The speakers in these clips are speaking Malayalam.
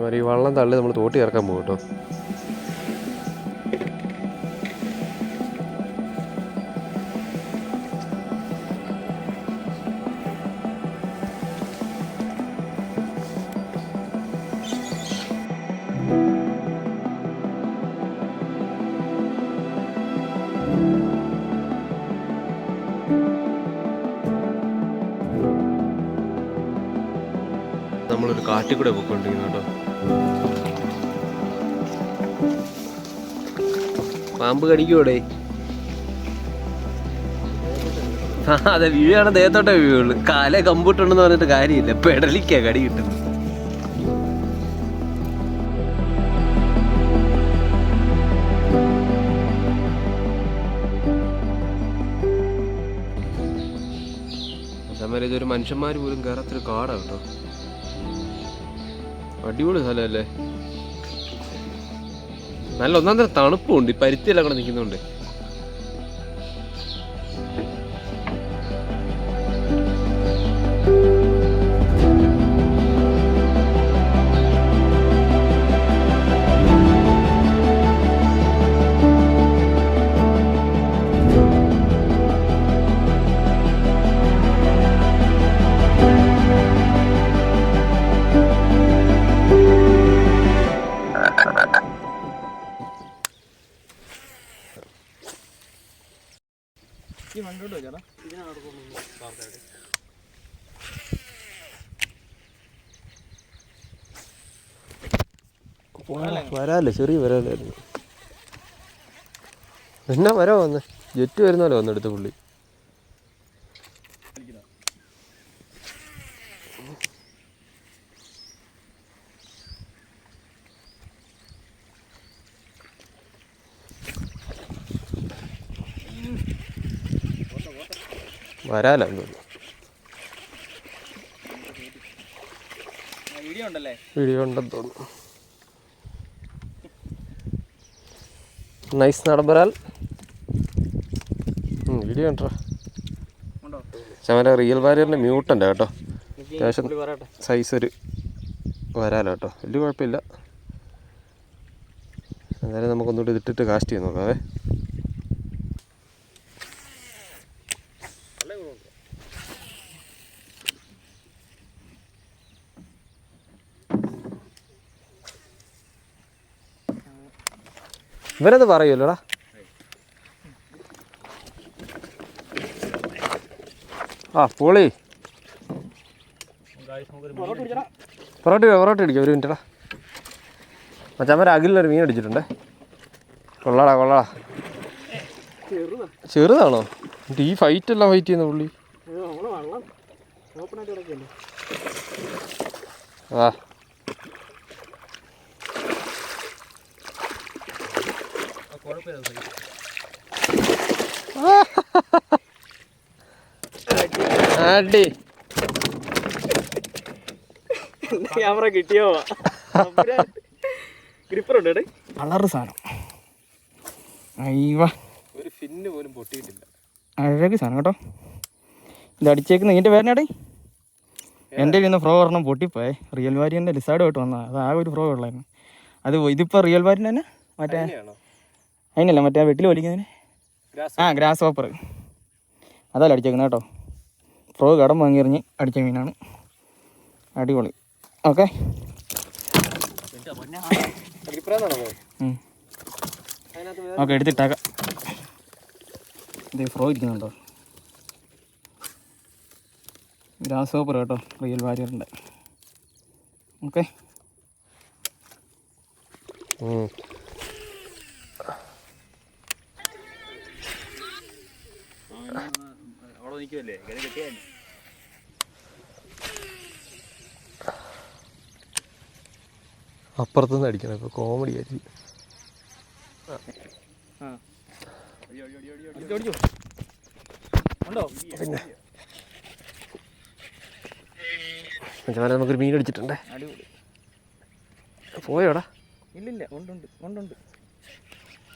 ഇവർ ഈ വള്ളം തള്ളി നമ്മൾ തോട്ടി ഇറക്കാൻ പോകും കേട്ടോ. നമ്മളൊരു കാട്ടിൽ കൂടെ പോയിക്കൊണ്ടിരിക്കുന്നു. പാമ്പ് കടിക്കൂടെ അതെ വീഴാണ് ദേഹത്തോട്ടെ വീഴുള്ളൂ കാലെ കമ്പൂട്ടുണ്ടെന്ന് പറഞ്ഞിട്ട് കാര്യമില്ല. പെടലിക്കാ കടി കിട്ടുന്നത്. സമയം ഇതൊരു മനുഷ്യന്മാർ പോലും കയറാത്തൊരു കാടാണ് കേട്ടോ. അടിപൊളി സ്ഥലമല്ലേ? നല്ല ഒന്നാം തരം തണുപ്പുണ്ട്. ഈ പരുത്തിയെല്ലാം കൂടെ നിൽക്കുന്നുണ്ട്. വരാല്ലേ ചെറിയ വരാലായിരുന്നു എന്നാ വരാ വന്ന്. ജെറ്റ് വരുന്നാലോ വന്നെടുത്ത പുള്ളി. വരാലോ വീഡിയോ ഉണ്ടെന്ന് തോന്നുന്നു. നൈസ് നടമ്പരാൽ വീഡിയോ കണ്ടോ? ചമല റിയൽ വാരിയറിന്റെ മ്യൂട്ടുണ്ട് കേട്ടോ. അത്യാവശ്യം സൈസ് ഒരു വരാലോ കേട്ടോ. വലിയ കുഴപ്പമില്ല. എന്തായാലും നമുക്കൊന്നുകൂടി ഇതിട്ടിട്ട് കാസ്റ്റ് ചെയ്ത് നോക്കാവേ ഇവനത് പറയുമല്ലോടാ ആ പൊളി. പൊറോട്ട പൊറോട്ട അടിക്കാം ഒരു മിനിറ്റടാ. മച്ചാമ്മ അകിലൊരു മീൻ അടിച്ചിട്ടുണ്ട്. കൊള്ളാടാ കൊള്ളാടാ. ചെറുതാ ചെറുതാണോ? എന്നിട്ട് ഈ ഫൈറ്റ് എല്ലാം ഫൈറ്റ് ചെയ്യുന്ന പുള്ളി. ആ. അടി ക്യാമറ കിട്ടിയോ? ഇവിടെ കളറ് സാധനം. അയ്യവ ഒരു ഫിന്ന് പോലും പൊട്ടിയിട്ടില്ല. അഴക് സാധനം കേട്ടോ. ഇത് അടിച്ചേക്കുന്ന ഇതിന്റെ പേരനാടേ എന്റെ ഇന്ന് ഫ്രോ ഒരെണ്ണം പൊട്ടിപ്പോയെ. റിയൽ വാരിയന്റെ ലിസാഡുമായിട്ട് വന്നതാണ് അത് ആ ഒരു ഫ്രോ ഉള്ളായിരുന്നു. അത് ഇതിപ്പോൾ റിയൽ വാരിന്റെ തന്നെ? മറ്റേ അതിനല്ല മറ്റേ വെട്ടിൽ വലിക്കുന്നതിന്? ആ ഗ്രാസ് പേപ്പർ അതല്ല അടിച്ചേക്കുന്നത് കേട്ടോ. ഫ്രോ കടം വാങ്ങിയെറിഞ്ഞ് അടിച്ച മീനാണ്. അടിപൊളി. ഓക്കെ. ഓക്കെ എടുത്തിട്ടാക്കാം. ഇത് ഫ്രോ ഇരിക്കുന്നുണ്ടോ ഗ്രാസ് പേപ്പർ കേട്ടോ റിയൽ വാരിയറിന്റെ ഓക്കെ. അവിടെ ഇങ്ങനെ കിട്ടിയാൽ അപ്പുറത്തുനിന്ന് അടിക്കണം. ഇപ്പൊ കോമഡി ആയിരിക്കും പിന്നെ. നമുക്കൊരു മീൻ അടിച്ചിട്ടുണ്ടേ. പോയോടാ? ഇല്ലില്ല ഉണ്ടുണ്ട് ഉണ്ടുണ്ട്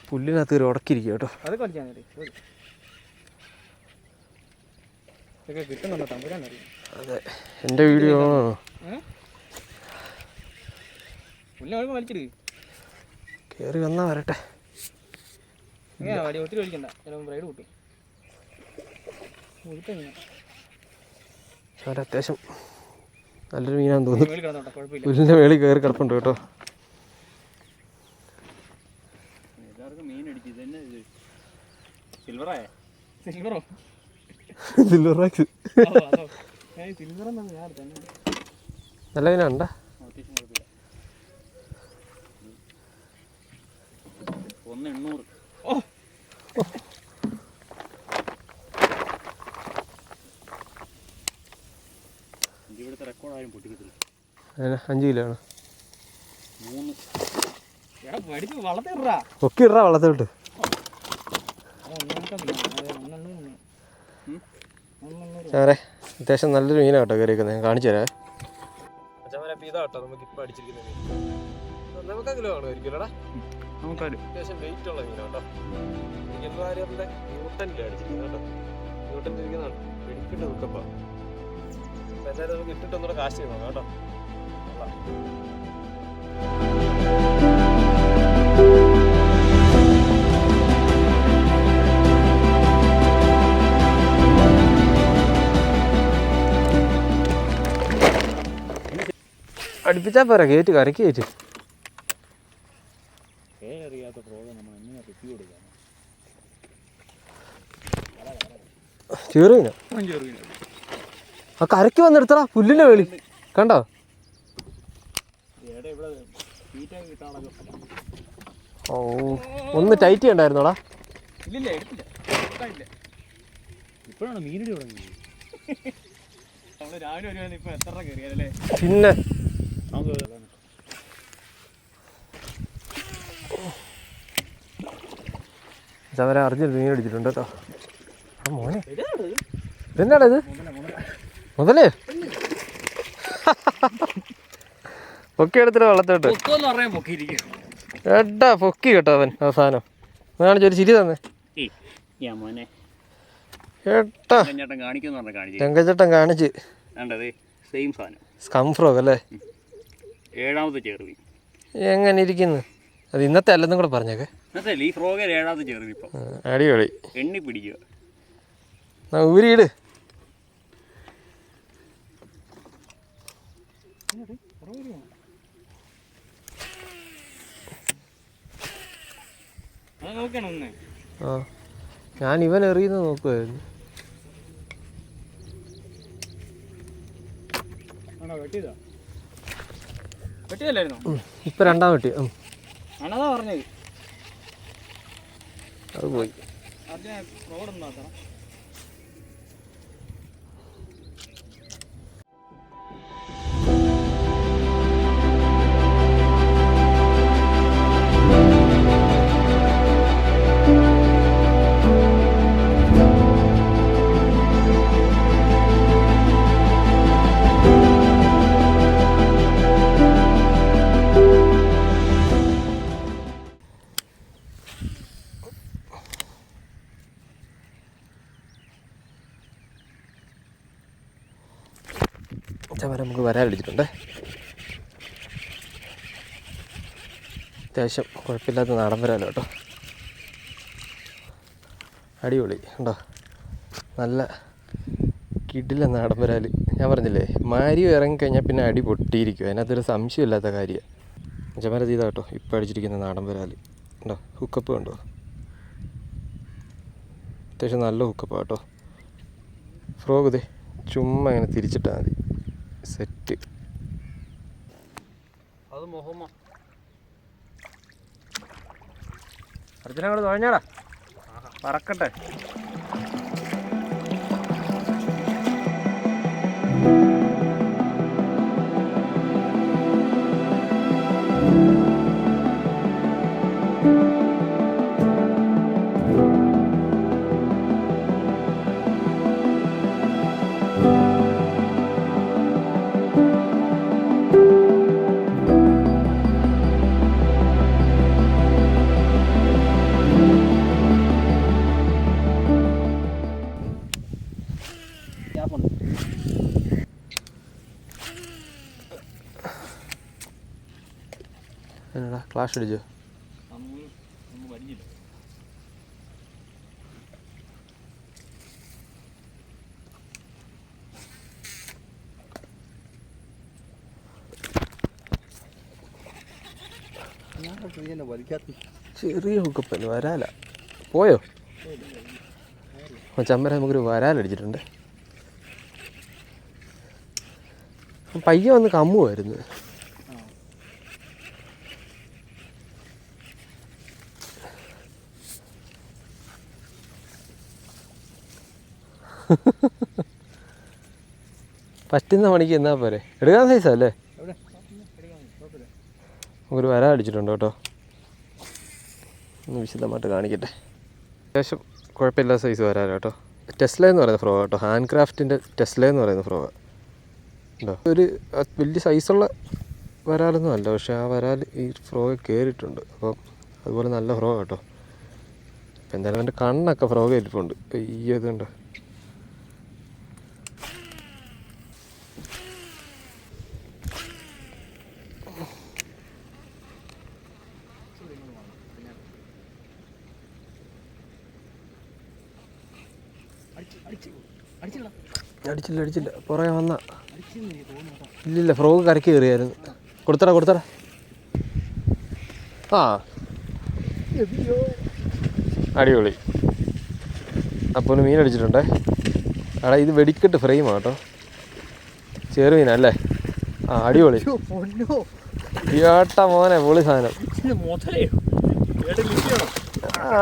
പുല്ലിനകത്ത് ഒരു ഉടക്കിരിക്കും കേട്ടോ. അത് കളിക്കാൻ മതി ഇതൊക്കെ കിട്ടുന്നുണ്ടോ? തമ്പുരാൻ അതെ. എന്റെ വീഡിയോ. കേറി കയറി വന്നാ വരട്ടെ. ഒത്തിരി വലിക്കണ്ട. ചിലപ്പോൾ ബ്രൈഡ് കൂട്ടും. ഒഴുക്കെങ്ങനെ ചവര അത്യാവശ്യം നല്ലൊരു മീനാന്ന് തോന്നുന്നു. പുല്ലിന്റെ മേളിൽ കയറി കിടപ്പുണ്ട് കേട്ടോ. സിൽവറായ സിൽവറോ സിൽവർ നല്ല ഒന്ന് എണ്ണൂറ് ഓ ഇവിടുത്തെ റെക്കോർഡ് ആരും പൊട്ടിക്കത്തില്ല അതിന് അഞ്ച് കിലോ ആണ് മൂന്ന് ഒക്കെ ഇടാ വള്ളത്തോട്ട് ചവരെ അത്യാവശ്യം നല്ലൊരു മീനാണ് കേട്ടോ കയറിയിരിക്കുന്നത് ഞാൻ കാണിച്ചു തരാം ഇതാട്ടോ നമുക്ക് ഇപ്പം അടിച്ചിരിക്കുന്ന മീൻ. നമുക്ക് കിലോ കാണുമായിരിക്കുമല്ലോടാ നമുക്കൊരു. അത്യാവശ്യം വെയിറ്റ് ഉള്ള ന്യൂട്ടനിൽ അടിച്ചിരിക്കുന്നത് കേട്ടോ. ന്യൂട്ടനിൽ ഇരിക്കുന്നതാണ് വെടിക്കിട്ട് നിൽക്കപ്പോ എന്തായാലും നമുക്ക് ഇട്ടിട്ട് ഒന്നുകൂടെ കാശ് ചെയ്യണം കേട്ടോ. കൊള്ളാം. അടുപ്പിച്ചാ പോരാ കയറ്റ് കരക്ക് കയറ്റ് ചെറുമീന ആ കരക്ക് വന്നെടുത്തടാ പുല്ലിന്റെ വേളി കണ്ടോ? ഓ ഒന്ന് ടൈറ്റ് ചെയ്യണ്ടായിരുന്നോടാ. ഇല്ലില്ല എടുത്തില്ല. എടുക്കാനില്ല ഇപ്പോഴാണ് മീനടി തുടങ്ങിയത്. നമ്മൾ രാവിലെ വരുവാന്ന് ഇപ്പൊ എത്ര കയറിയാലേ പിന്നെ നമുക്ക് അവരെ അർജുൻ മീൻ അടിച്ചിട്ടുണ്ട് കേട്ടോ. മോനെ. ഇതെന്നാടാ ഇത്? മുതലേ? പൊക്കി എടുത്തിട്ട് വെള്ളത്തോട്ട് എടാ പൊക്കി കേട്ടോ അവൻ അവസാനം. കാണിച്ചു ഒരു ചിരി തന്നെ. പറഞ്ഞാൽ കാണിച്ചു. ചെങ്കച്ചട്ടൻ സ്കംഫ്രോഗ് അല്ലേ? ഏഴാമത്തെ ചേർവി. എങ്ങനെ ഇരിക്കുന്നു? അത് ഇന്നത്തെ അല്ലെന്നും കൂടെ പറഞ്ഞേക്കെ. ഇന്നത്തെ ഈ ഫ്രോഗർ ഏഴാമത്തെ ചേർവി ഇപ്പം. അടിപൊളി. എണ്ണി പിടിക്കുക. ഊരിയിട്. ആ ഞാൻ ഇവൻ എറിയുന്നത് നോക്കുമായിരുന്നു ആണോ വെട്ടിയതാ? വെട്ടിയല്ലായിരുന്നോ ഇപ്പൊ രണ്ടാം വെട്ടി പറഞ്ഞത്. അത് പോയി. റോഡ് റോഡൊന്നും വരാൻ അടിച്ചിട്ടുണ്ട് അത്യാവശ്യം കുഴപ്പമില്ലാത്ത നാടൻ വരാലോ കേട്ടോ. അടിപൊളി ഉണ്ടോ നല്ല കിടില നാടൻ വരാൽ ഞാൻ പറഞ്ഞില്ലേ മാരിയോ ഇറങ്ങിക്കഴിഞ്ഞാൽ പിന്നെ അടി പൊട്ടിയിരിക്കും. അതിനകത്തൊരു സംശയമില്ലാത്ത കാര്യമാണ് ചമര ചെയ്താ കേട്ടോ ഇപ്പോൾ അടിച്ചിരിക്കുന്ന നാടൻ വരാൽ ഉണ്ടോ ഹുക്കപ്പ് കണ്ടോ? അത്യാവശ്യം നല്ല ഹുക്കപ്പാണ് കേട്ടോ. ഫ്രോഗ് ഇതേ ചുമ്മാ ഇങ്ങനെ തിരിച്ചിട്ടാൽ മതി. സെറ്റ്. അത് മുഹമ്മ അർജുന അങ്ങോട്ട് തുഴഞ്ഞാടാ. പറക്കട്ടെ. അടിച്ചു അടിച്ചോ. ചെറിയ ഹുക്കപ്പൻ വരാല. പോയോ? ചമ്മര നമുക്കൊരു വരാലടിച്ചിട്ടുണ്ട് പയ്യെ വന്ന് കമ്മുമായിരുന്നു പറ്റുന്ന പണിക്ക് എന്നാ പോരെ? എടുക്കാൻ സൈസ് അല്ലേ? നമുക്കൊരു വര അടിച്ചിട്ടുണ്ട് കേട്ടോ. ഒന്ന് വിശദമായിട്ട് കാണിക്കട്ടെ. അത്യാവശ്യം കുഴപ്പമില്ലാത്ത സൈസ് വരാലോ കേട്ടോ. ടെസ്ല എന്ന് പറയുന്ന ഫ്രോ കേട്ടോ. ഹാൻഡ് ക്രാഫ്റ്റിന്റെ ടെസ്ല എന്ന് പറയുന്ന ഫ്രോ ഉണ്ടോ ഒരു വലിയ സൈസുള്ള വരാലൊന്നും അല്ല. പക്ഷേ ആ വരാൽ ഈ ഫ്രോ കയറിയിട്ടുണ്ട് അപ്പം അതുപോലെ നല്ല ഫ്രോ കേട്ടോ. അപ്പം എന്തായാലും എന്റെ കണ്ണൊക്കെ ഫ്രോ കയറിയിട്ടുണ്ട് ഈ ഇതുണ്ട്? അടിച്ചില്ല അടിച്ചില്ല. പുറകെ വന്ന. ഇല്ലില്ല ഫ്രോഗ് കരക്ക് കയറിയായിരുന്നു. കൊടുത്തടാ കൊടുത്തടാ. ആ. അടിപൊളി. അപ്പോൾ ഒന്ന് മീൻ അടിച്ചിട്ടുണ്ടേ. എടാ ഇത് വെടിക്കെട്ട് ഫ്രെയിമാണ് കേട്ടോ. ചെറുമീനല്ലേ ആ അടിപൊളി. ഏട്ട മോനെ പൊളി സാധനം.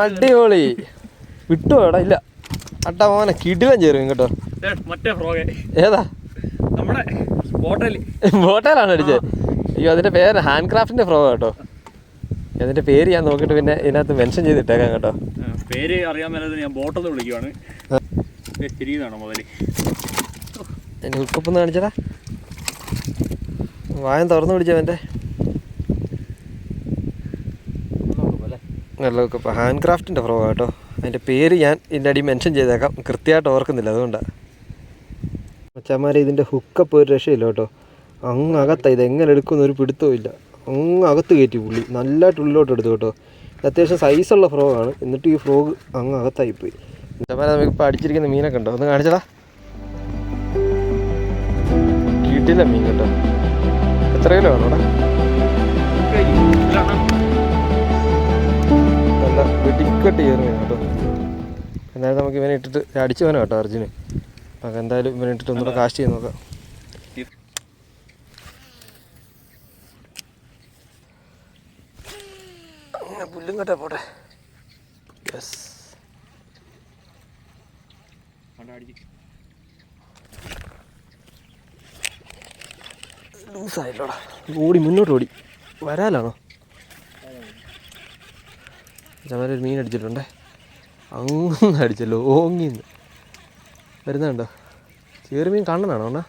അടിപൊളി. വിട്ടോ എടാ ഇല്ല. അട്ട മോനെ കിടിലം ചേരും കേട്ടോ മറ്റേ ഫ്രോഗ് ഏതാ? നമ്മുടെ ഹോട്ടലിൽ ബോട്ടയിലാണ് അടിച്ചത് അയ്യോ അതിന്റെ പേര് ഹാൻഡ് ക്രാഫ്റ്റിന്റെ ഫ്രോഗ് കേട്ടോ അതിന്റെ പേര് ഞാൻ നോക്കിയിട്ട് പിന്നെ ഇതിനകത്ത് മെൻഷൻ ചെയ്തിട്ടേക്കാം കേട്ടോ. പേര് അറിയാൻ മേലത് ഞാൻ ബോട്ടെന്ന് വിളിക്കുവാണ്. ശരിയതാണോ മുതൽ? എന്റെ ഹുക്കപ്പൊന്ന് കാണിച്ചടാ വായം തുറന്നു പിടിച്ചവന്റെ നല്ല ഹാൻഡ് ക്രാഫ്റ്റിന്റെ ഫ്രോ കേട്ടോ അതിന്റെ പേര് ഞാൻ ഇതിന്റെ അടി മെൻഷൻ ചെയ്തേക്കാം. കൃത്യമായിട്ട് ഓർക്കുന്നില്ല അതുകൊണ്ടാണ് മച്ചന്മാരെ ഇതിന്റെ ഹുക്കപ്പ് ഒരു രക്ഷയില്ല കേട്ടോ. അങ്ങ് അകത്ത ഇത് എങ്ങനെ എടുക്കുമെന്ന് ഒരു പിടുത്തവും ഇല്ല. അങ്ങ് അകത്ത് കയറ്റി പുള്ളി. നല്ലതായിട്ട് ഉള്ളിലോട്ട് എടുത്തു കേട്ടോ. അത്യാവശ്യം സൈസുള്ള ഫ്രോഗാണ് എന്നിട്ട് ഈ ഫ്രോഗ് അങ്ങ് അകത്തായി പോയി. മച്ചന്മാരെ നമുക്കിപ്പോൾ അടിച്ചിരിക്കുന്ന മീനൊക്കെ ഉണ്ടോ? ഒന്ന് കാണിച്ചടാ. കിട്ടില്ല മീൻ കേട്ടോ. എത്ര കിലോ ആണോടാ? വെടിക്കെട്ട് കയറി കേട്ടോ. എന്തായാലും നമുക്ക് ഇവനെ ഇട്ടിട്ട് അടിച്ചു വേണം കേട്ടോ അർജുന്. നമുക്ക് എന്തായാലും ഇവനെ ഇട്ടിട്ട് ഒന്നുകൂടെ കാസ്റ്റ് ചെയ്ത് നോക്കാം. പുല്ലും കേട്ടാ പോട്ടെ. യെസ് ലൂസായില്ലോടാ ഓടി മുന്നോട്ട് ഓടി. വരാലാണോ? ചമര ഒരു മീൻ അടിച്ചിട്ടുണ്ടേ അങ്ങ് അടിച്ചല്ലോ ഓങ്ങിന്ന് വരുന്നുണ്ടോ? ചെറിയ മീൻ കണ്ണനാണോ അണ്ണാ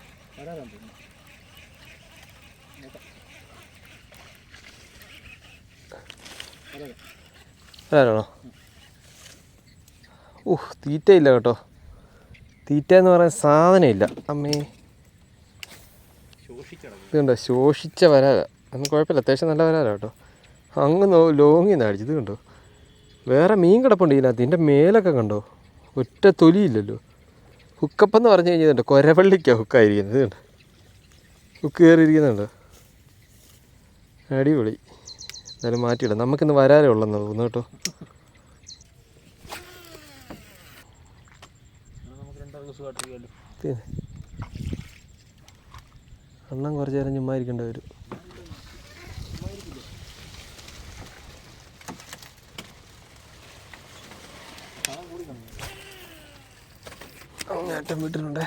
വരാനാണോ ഊഹ് തീറ്റയില്ല കേട്ടോ. തീറ്റ എന്ന് പറയാൻ സാധനമില്ല അമ്മേ. ഇതുണ്ടോ? ശോഷിച്ച വരാല. അന്ന് കുഴപ്പമില്ല. അത്യാവശ്യം നല്ല വരാല കേട്ടോ. അങ്ങ് ലോങ്ങിൽ നിന്ന് അടിച്ചത് കണ്ടോ? വേറെ മീൻ കിടപ്പുണ്ട് ഇതിനകത്ത്. ഇതിന്റെ മേലൊക്കെ കണ്ടോ? ഒറ്റ തൊലിയില്ലല്ലോ. ഹുക്കപ്പെന്ന് പറഞ്ഞു കഴിഞ്ഞാൽ കൊരവള്ളിക്കാണ് ഹുക്കായിരിക്കുന്നത് കണ്ടോ? ഹുക്ക് കയറിയിരിക്കുന്നുണ്ട്. അടിപൊളി. എന്നാലും മാറ്റിയിടാം. നമുക്കിന്ന് വരാലേ ഉള്ളെന്ന് തോന്നുന്നു കേട്ടോ. അണ്ണം കുറച്ച് നേരം ചുമ്മാ ഇരിക്കേണ്ടി വരും. അങ്ങേറ്റം വീട്ടിലുണ്ട്.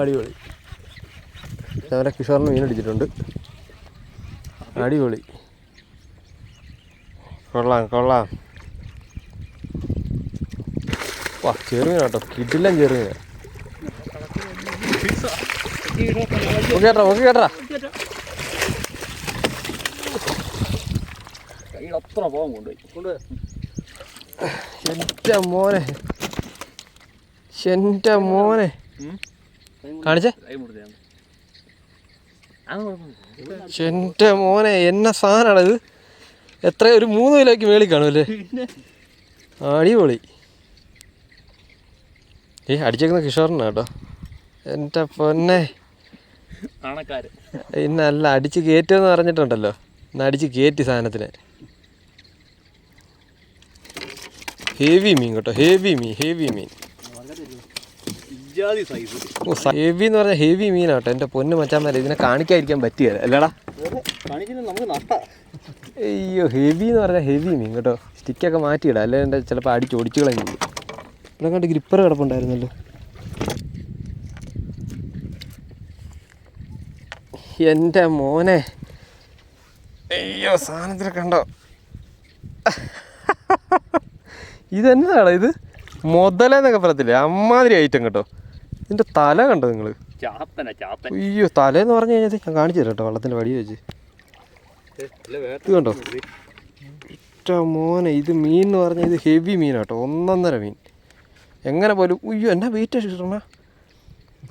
അടിപൊളി. ഞങ്ങളുടെ കിഷോറിന് മീനടിച്ചിട്ടുണ്ട് അടിപൊളി. കൊള്ളാം കൊള്ളാം. വാ ചെറുമീൻ കേട്ടോ കിടിലം ചെറുമീന. ഓക്കെ കേട്ടോ ഓക്കെ കേട്ടാ. കയ്യിലത്ര പോകാൻ കൊണ്ടുപോയി. എന്റെ മോനെ. എന്റെ മോനെ. കാണിച്ചേ? എന്റെ മോനെ എന്ന സാധനമാണ് ഇത്. എത്ര ഒരു മൂന്ന് കിലോയ്ക്ക് മേളിൽ കാണുമല്ലേ അടിപൊളി. ഏ അടിച്ചേക്കുന്ന കിഷോറിനാട്ടോ എന്റെ പൊന്നെ. ഇന്നല്ല അടിച്ച് കയറ്റുമെന്ന് പറഞ്ഞിട്ടുണ്ടല്ലോ. ഇന്ന് അടിച്ച് കയറ്റി സാധനത്തിന്. ഹെവി മീൻ കേട്ടോ. ഹെവി മീൻ ഹെവി മീൻ. ഓ ഹെവി എന്ന് പറഞ്ഞാൽ ഹെവി മീനാട്ടോ എന്റെ പൊന്ന് മച്ചാമാരെ ഇതിനെ കാണിക്കാതിരിക്കാൻ പറ്റിയല്ല അല്ലടാ. അയ്യോ ഹെവി എന്ന് പറഞ്ഞാൽ ഹെവി മീൻ കേട്ടോ. സ്റ്റിക്കൊക്കെ മാറ്റിയിടാം. അല്ലെ എന്റെ ചിലപ്പോൾ അടിച്ച് ഒടിച്ചു കളഞ്ഞു. ഇവിടെ കണ്ട് ഗ്രിപ്പർ കിടപ്പുണ്ടായിരുന്നല്ലോ. എന്റെ മോനെ. അയ്യോ സാധനത്തിൽ കണ്ടോ? ഇതെന്നതാടാ ഇത്? മുതലെന്നൊക്കെ പറയത്തില്ലേ? അമ്മാതിരി ഐറ്റം കേട്ടോ. ഇതിന്റെ തല കണ്ടോ നിങ്ങൾ അയ്യോ തലേന്ന് പറഞ്ഞു കഴിഞ്ഞാൽ ഞാൻ കാണിച്ചു തരാം കേട്ടോ വള്ളത്തിന്റെ വടി വെച്ച്. ഇത് കണ്ടോ? ഒറ്റ മോനെ ഇത് മീൻ എന്ന് പറഞ്ഞാൽ ഇത് ഹെവി മീനാട്ടോ ഒന്നൊന്നര മീൻ. എങ്ങനെ പോലും അയ്യോ എന്നാ വെയിറ്റ് ഇഷ്ടണ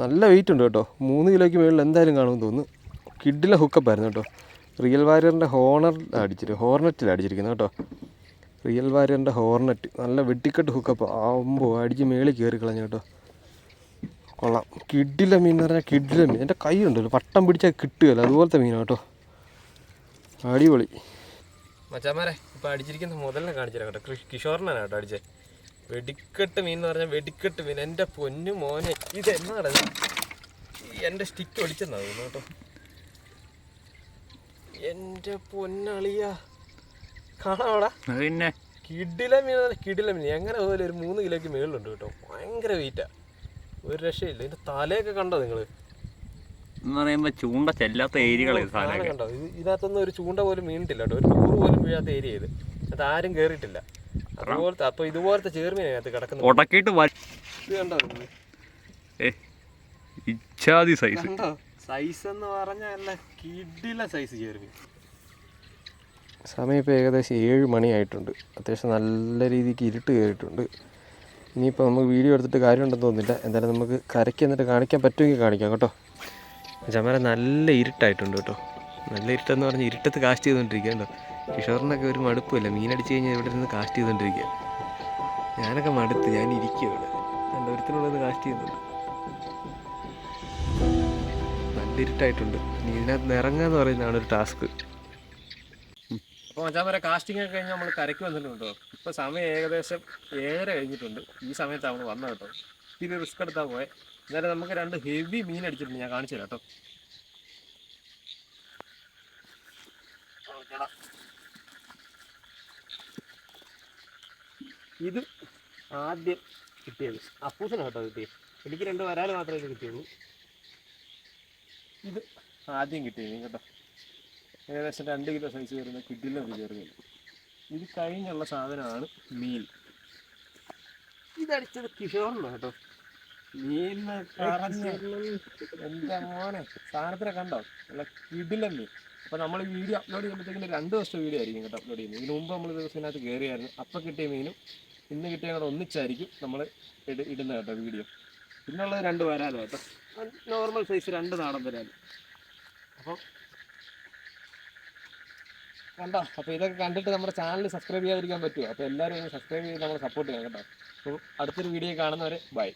നല്ല വെയിറ്റ് ഉണ്ട് കേട്ടോ മൂന്ന് കിലോയ്ക്ക് മുകളിൽ എന്തായാലും കാണുമെന്ന് തോന്നുന്നു. കിഡിലെ ഹുക്കപ്പായിരുന്നു കേട്ടോ. റിയൽ വാരിയറിന്റെ ഹോണർ അടിച്ചിട്ട് ഹോർനെറ്റിൽ അടിച്ചിരിക്കുന്നത് കേട്ടോ. റിയൽ വാരിയറിന്റെ ഹോർണറ്റ് നല്ല വെട്ടിക്കെട്ട് ഹുക്കപ്പ് ആവുമ്പോൾ അടിച്ച് മേളിൽ കയറി കളഞ്ഞു കേട്ടോ. കൊള്ളാം. കിഡിലെ മീൻ എന്ന് പറഞ്ഞാൽ കിഡിലെ മീൻ. എന്റെ കൈ ഉണ്ടല്ലോ. പട്ടം പിടിച്ചാൽ കിട്ടുകയല്ലോ. അതുപോലത്തെ മീനാണ് കേട്ടോ. അടിപൊളി. മച്ചാമാരെ ഇപ്പോൾ അടിച്ചിരിക്കുന്ന മുതലിനെ കാണിച്ചു കേട്ടോ. കിഷോറിനാണ് കേട്ടോ അടിച്ചത് വെടിക്കെട്ട് മീൻ എന്ന് പറഞ്ഞാൽ വെടിക്കെട്ട് മീൻ. എന്റെ പൊന്നു മോനെ ഇത്? എന്നാണ് എന്റെ സ്റ്റിക്ക് ഒടിച്ചെന്നാ തോന്നുന്നു കേട്ടോ. എന്റെ പൊന്നളിയ. കാണാവടാ? പിന്നെ? കിടില മീൻ കിടില മീൻ. എങ്ങനെ പോലെ ഒരു മൂന്ന് കിലോയ്ക്ക് മേളിലുണ്ട് കേട്ടോ. ഭയങ്കര വെയിറ്റാ ഒരു രക്ഷയില്ല. ഇതിന്റെ തലയൊക്കെ കണ്ടോ നിങ്ങൾ? എന്ന് പറയുമ്പോ ചൂണ്ട ചെല്ലാത്ത ഏരിയകളെ കണ്ടോ? ഇത് ഇതിനകത്തൊന്നും ഒരു ചൂണ്ട പോലും വീണിട്ടില്ല കേട്ടോ. ഒരു നൂറ് പോലും വീഴാത്ത ഏരിയ ഇത്. അത് ആരും കേറിയിട്ടില്ല. അതുപോലത്തെ അപ്പൊ ഇതുപോലത്തെ ചേർമീനകത്ത് കിടക്കുന്നു ഉടക്കിട്ട് വ കണ്ടോ ഏ ഇച്ഛാതി സൈസ് കണ്ടോ? സൈസ് എന്ന് പറഞ്ഞാൽ നല്ല കിടില സൈസ് ചേർമീൻ സമയം ഇപ്പോൾ ഏകദേശം ഏഴ് മണിയായിട്ടുണ്ട്. അത്യാവശ്യം നല്ല രീതിക്ക് ഇരുട്ട് കയറിയിട്ടുണ്ട്. ഇനിയിപ്പോൾ നമുക്ക് വീഡിയോ എടുത്തിട്ട് കാര്യമുണ്ടെന്ന് തോന്നുന്നില്ല. എന്തായാലും നമുക്ക് കരയ്ക്ക് എന്നിട്ട് കാണിക്കാൻ പറ്റുമെങ്കിൽ കാണിക്കാം കേട്ടോ. ചമര നല്ല ഇരുട്ടായിട്ടുണ്ട് കേട്ടോ. നല്ല ഇരുട്ടെന്ന് പറഞ്ഞ് ഇരുട്ടത്ത് കാസ്റ്റ് ചെയ്തുകൊണ്ടിരിക്കുക കേട്ടോ. കിഷോറിനൊക്കെ ഒരു മടുപ്പില്ല മീനടിച്ച് കഴിഞ്ഞാൽ ഇവിടെ നിന്ന് കാസ്റ്റ് ചെയ്തുകൊണ്ടിരിക്കുക. ഞാനൊക്കെ മടുത്ത്. ഞാൻ ഇരിക്കുക ഇവിടെ എന്റെ ഒരുത്തിനുള്ളത് കാസ്റ്റ് ചെയ്യുന്നുണ്ട്. ഇരുട്ടായിട്ടുണ്ട് ഇനി ഇതിനകത്ത് ഇറങ്ങുക എന്ന് പറയുന്നതാണ് ഒരു ടാസ്ക്. അപ്പോൾ മച്ചാൻ കാസ്റ്റിംഗ് ഒക്കെ കഴിഞ്ഞ് നമ്മൾ കരയ്ക്ക് വന്നിട്ടുണ്ട് കേട്ടോ. ഇപ്പോൾ സമയം ഏകദേശം ഏഴര കഴിഞ്ഞിട്ടുണ്ട്. ഈ സമയത്ത് നമ്മൾ വന്നത് കേട്ടോ. ഇത്തിരി റിസ്ക് എടുത്താൽ പോയെ. എന്നാലും നമുക്ക് രണ്ട് ഹെവി മീൻ അടിച്ചിട്ടുണ്ട്. ഞാൻ കാണിച്ചു തരാം കേട്ടോ. ഇത് ആദ്യം കിട്ടിയത്. അപ്പൂസിനാണ് കേട്ടോ കിട്ടിയത്. എനിക്ക് രണ്ട് വരാൽ മാത്രമേ ഇത് കിട്ടിയുള്ളൂ. ഇത് ആദ്യം കിട്ടിയത് കേട്ടോ. ഏകദേശം രണ്ട് കിലോ സൈസ് വരുന്ന കിഡിലും ചേർന്നില്ല ഇത് കഴിഞ്ഞുള്ള സാധനമാണ് മീൻ ഇതടിച്ചത് കിഷോറിനാണ് കേട്ടോ. എന്റെ എന്റെ മോനെ? സാധനത്തിനെ കണ്ടോ? നല്ല കിടിലല്ലേ മീൻ. അപ്പോൾ നമ്മൾ ഈ വീഡിയോ അപ്ലോഡ് ചെയ്യുമ്പോഴത്തേക്കും രണ്ട് ദിവസത്തെ വീഡിയോ ആയിരിക്കും കേട്ടോ അപ്ലോഡ് ചെയ്യുന്നത്. ഇതിന് മുമ്പ് നമ്മൾ ദിവസത്തിനകത്ത് കയറിയായിരുന്നു അപ്പോൾ കിട്ടിയ മീനും ഇന്ന് കിട്ടിയ കൂടെ ഒന്നിച്ചായിരിക്കും നമ്മൾ ഇടുന്നത് ഇടുന്ന കേട്ടോ വീഡിയോ. പിന്നുള്ളത് രണ്ട് വരാലോ കേട്ടോ. നോർമൽ സൈസ് രണ്ട് നാടൻ വരാലും. അപ്പോൾ കണ്ടോ? അപ്പോൾ ഇതൊക്കെ കണ്ടിട്ട് നമ്മുടെ ചാനൽ സബ്സ്ക്രൈബ് ചെയ്യാതിരിക്കാൻ പറ്റുമോ അപ്പോൾ എല്ലാവരും സബ്സ്ക്രൈബ് ചെയ്ത് നമ്മൾ സപ്പോർട്ട് ചെയ്യണം കേട്ടോ. അപ്പോൾ അടുത്തൊരു വീഡിയോ കാണുന്നവരെ ബൈ